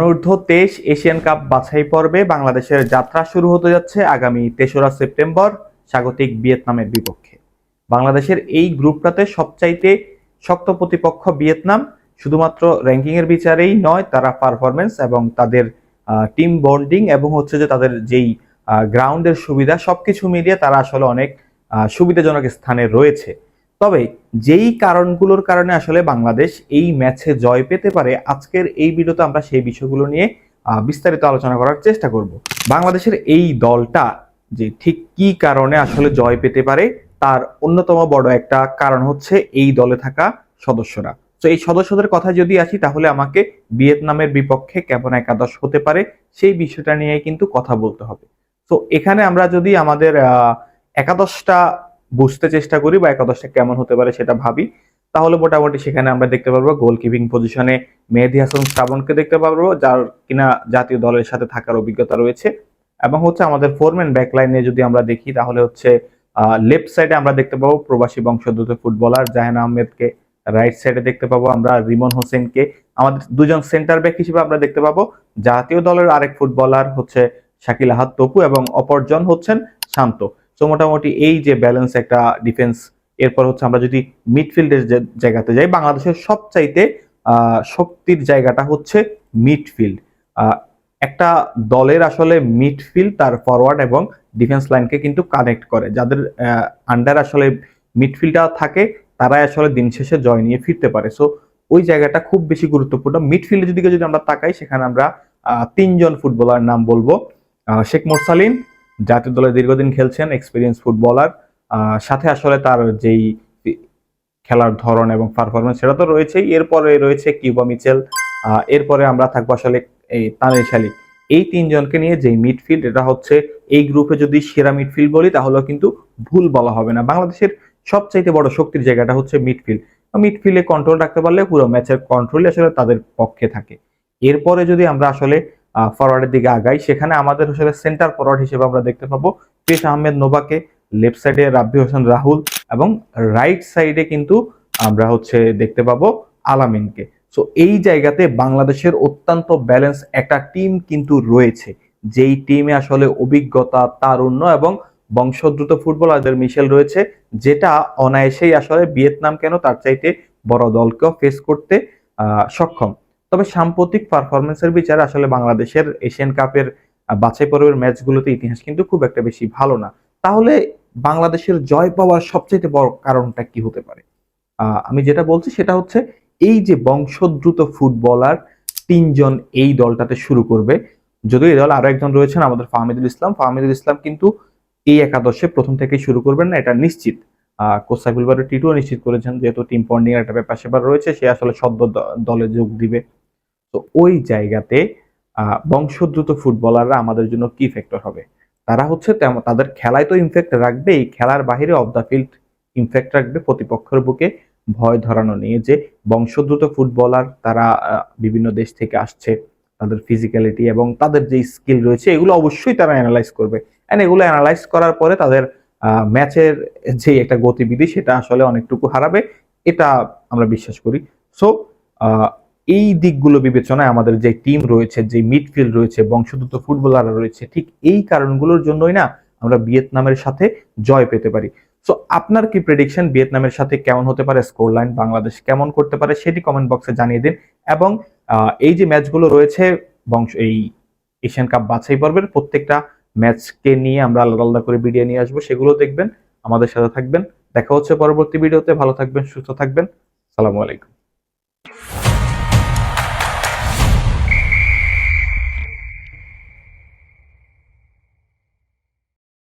অনূর্ধ্ব তেইশ Asian cup বাছাই পর্বে বাংলাদেশের যাত্রা শুরু হতে যাচ্ছে আগামী তেসরা সেপ্টেম্বর, স্বাগতিক ভিয়েতনামের বিপক্ষে। বাংলাদেশের এই গ্রুপটাতে সবচাইতে শক্ত প্রতিপক্ষ ভিয়েতনাম, শুধুমাত্র র্যাঙ্কিং এর বিচারেই নয়, তারা পারফরমেন্স এবং তাদের টিম বন্ডিং এবং হচ্ছে যে তাদের যেই গ্রাউন্ডের সুবিধা সবকিছু মিলিয়ে তারা আসলে অনেক সুবিধাজনক স্থানে রয়েছে। তবে যেই কারণগুলোর কারণে আসলে বাংলাদেশ এই ম্যাচে জয় পেতে পারে, আজকের এই ভিডিওতে আমরা সেই বিষয়গুলো নিয়ে বিস্তারিত আলোচনা করার চেষ্টা করব। বাংলাদেশের এই দলটা যে ঠিক কি কারণে আসলে জয় পেতে পারে, তার অন্যতম বড় একটা কারণ হচ্ছে এই দলে থাকা সদস্যরা। তো এই সদস্যদের কথা যদি আসি, তাহলে আমাকে ভিয়েতনামের বিপক্ষে কেমন একাদশ হতে পারে, সেই বিষয়টা নিয়ে কিন্তু কথা বলতে হবে। তো এখানে আমরা যদি আমাদের একাদশটা বুঝতে চেষ্টা করি বা একাদশটা কেমন হতে পারে সেটা ভাবি। তাহলে মোটামুটি সেখানে আমরা দেখতে পারব গোলকিপিং পজিশনে মেহেদি হাসান শ্রাবণকে দেখতে পারব, যার কিনা জাতীয় দলের সাথে থাকার অভিজ্ঞতা রয়েছে। এবং হচ্ছে আমাদের ফোরম্যান ব্যাকলাইনে যদি আমরা দেখি, তাহলে হচ্ছে লেফট সাইডে আমরা দেখতে পাবো প্রবাসী বংশোদ্ভূত ফুটবলার জাহান আহমেদকে রাইট সাইডে দেখতে পাবো আমরা রিমন হোসেনকে। আমাদের দুজন সেন্টার ব্যাক হিসেবে আমরা দেখতে পাবো, জাতীয় দলের আরেক ফুটবলার হচ্ছে শাকিল আহাদ তপু এবং অপরজন হচ্ছেন শান্ত। তো মোটামুটি এই যে ব্যালেন্স একটা ডিফেন্স এরপর হচ্ছে আমরা যদি মিডফিল্ডের জায়গাতে যাই, বাংলাদেশের সবচাইতে শক্তির জায়গাটা হচ্ছে মিডফিল্ড একটা দলের আসলে মিডফিল্ড তার ফরওয়ার্ড এবং ডিফেন্স লাইনকে কিন্তু কানেক্ট করে। যাদের আন্ডার আসলে মিডফিল্ডটা থাকে, তারাই আসলে দিন শেষে জয় নিয়ে ফিরতে পারে। সো ওই জায়গাটা খুব বেশি গুরুত্বপূর্ণ। মিডফিল্ডের দিকে যদি আমরা তাকাই, সেখানে আমরা তিনজন ফুটবলার নাম বলব। শেখ মোরসালিন জাতীয় দলে দীর্ঘদিন খেলছেন এক্সপিরিয়েন্স ফুটবলার সাথে আসলে তার যেই খেলার ধরন এবং পারফরমেন্স সেটা তো রয়েছেই। এরপরে রয়েছে কিউবা মিচেল এরপরে আমরা থাকব আসলে এই তানির শালিক। এই তিনজনকে নিয়ে যে মিডফিল্ড এটা হচ্ছে এই গ্রুপে যদি সেরা মিডফিল্ড বলি তাহলে কিন্তু ভুল বলা হবে না। বাংলাদেশের সবচাইতে বড় শক্তির জায়গাটা হচ্ছে মিডফিল্ড মিডফিল্ডে কন্ট্রোল রাখতে পারলে পুরো ম্যাচের কন্ট্রোল আসলে তাদের পক্ষে থাকে। এরপরে যদি আমরা আসলে ফরওয়ার্ডের দিকে আগাই। সেখানে আমাদের আসলে সেন্টার ফরওয়ার্ড হিসেবে আমরা দেখতে পাবো পেশ আহমেদ নোবাকে লেফট সাইডে রাব্বি হোসেন রাহুল এবং রাইট সাইডে কিন্তু আমরা হচ্ছে দেখতে পাবো আলামিনকে। সো এই জায়গাতে বাংলাদেশের অত্যন্ত ব্যালেন্স একটা টিম কিন্তু রয়েছে। যেই টিমে আসলে অভিজ্ঞতা, তারুণ্য এবং বংশোদ্ভূত ফুটবলারদের মিশেল রয়েছে, যেটা অনায়াসেই আসলে ভিয়েতনাম কেন তার চাইতে বড় দলকেও ফেস করতে সক্ষম। তবে সাম্প্রতিক পারফরমেন্সের বিচারে আসলে বাংলাদেশের এশিয়ান কাপের বাছাই পর্বের ম্যাচগুলোতে ইতিহাস কিন্তু খুব একটা বেশি ভালো না। তাহলে বাংলাদেশের জয় পাওয়ার সবচেয়ে বড় কারণটা কি হতে পারে? আমি যেটা বলছি সেটা হচ্ছে এই যে বংশোদ্ভূত ফুটবলার তিনজন এই দলটাতে শুরু করবে। যদিও এই দল আরও একজন রয়েছেন আমাদের ফাহমিদুল ইসলাম। ফাহমিদুল ইসলাম কিন্তু এই একাদশে প্রথম থেকে শুরু করবেন না, এটা নিশ্চিত। কোচ সাইফুল বারো টিটুও নিশ্চিত করেছেন, যেহেতু টিম পন্ডিং একটা ব্যাপার স্যাপার রয়েছে, সে আসলে সদ্য দলে যোগ দিবে। তো ওই জায়গাতে বংশোদ্ভূত ফুটবলাররা আমাদের জন্য কি ফ্যাক্টর হবে? তারা হচ্ছে তেমন তাদের খেলায় তো ইমফ্যাক্ট রাখবেই খেলার বাইরে অফ দ্য ফিল্ড ইমফ্যাক্ট রাখবে প্রতিপক্ষের বুকে। ভয় ধরানো নিয়ে যে বংশোদ্ভূত ফুটবলার তারা বিভিন্ন দেশ থেকে আসছে, তাদের ফিজিক্যালিটি এবং তাদের যে স্কিল রয়েছে, এগুলো অবশ্যই তারা অ্যানালাইজ করবে। এন্ড এগুলো অ্যানালাইজ করার পরে তাদের ম্যাচের যে একটা গতিবিধি, সেটা আসলে অনেকটুকু হারাবে, এটা আমরা বিশ্বাস করি। সো এই দিকগুলো বিবেচনায় আমাদের যে টিম রয়েছে, যে মিডফিল্ড রয়েছে, বংশোদ্ভূত ফুটবলাররা রয়েছে, ঠিক এই কারণগুলোর জন্যই না আমরা ভিয়েতনামের সাথে জয় পেতে পারি। সো আপনার কি প্রেডিকশন ভিয়েতনামের সাথে কেমন হতে পারে? স্কোর লাইন বাংলাদেশ কেমন করতে পারে? সেটি কমেন্ট বক্সে জানিয়ে দিন। এবং এই যে ম্যাচগুলো রয়েছে, বংশ, এই এশিয়ান কাপ বাছাই পর্বের প্রত্যেকটা ম্যাচকে নিয়ে আমরা আলাদা আলাদা করে ভিডিও নিয়ে আসব, সেগুলো দেখবেন, আমাদের সাথে থাকবেন। দেখা হচ্ছে পরবর্তী ভিডিওতে ভালো থাকবেন, সুস্থ থাকবেন। সালামু আলাইকুম।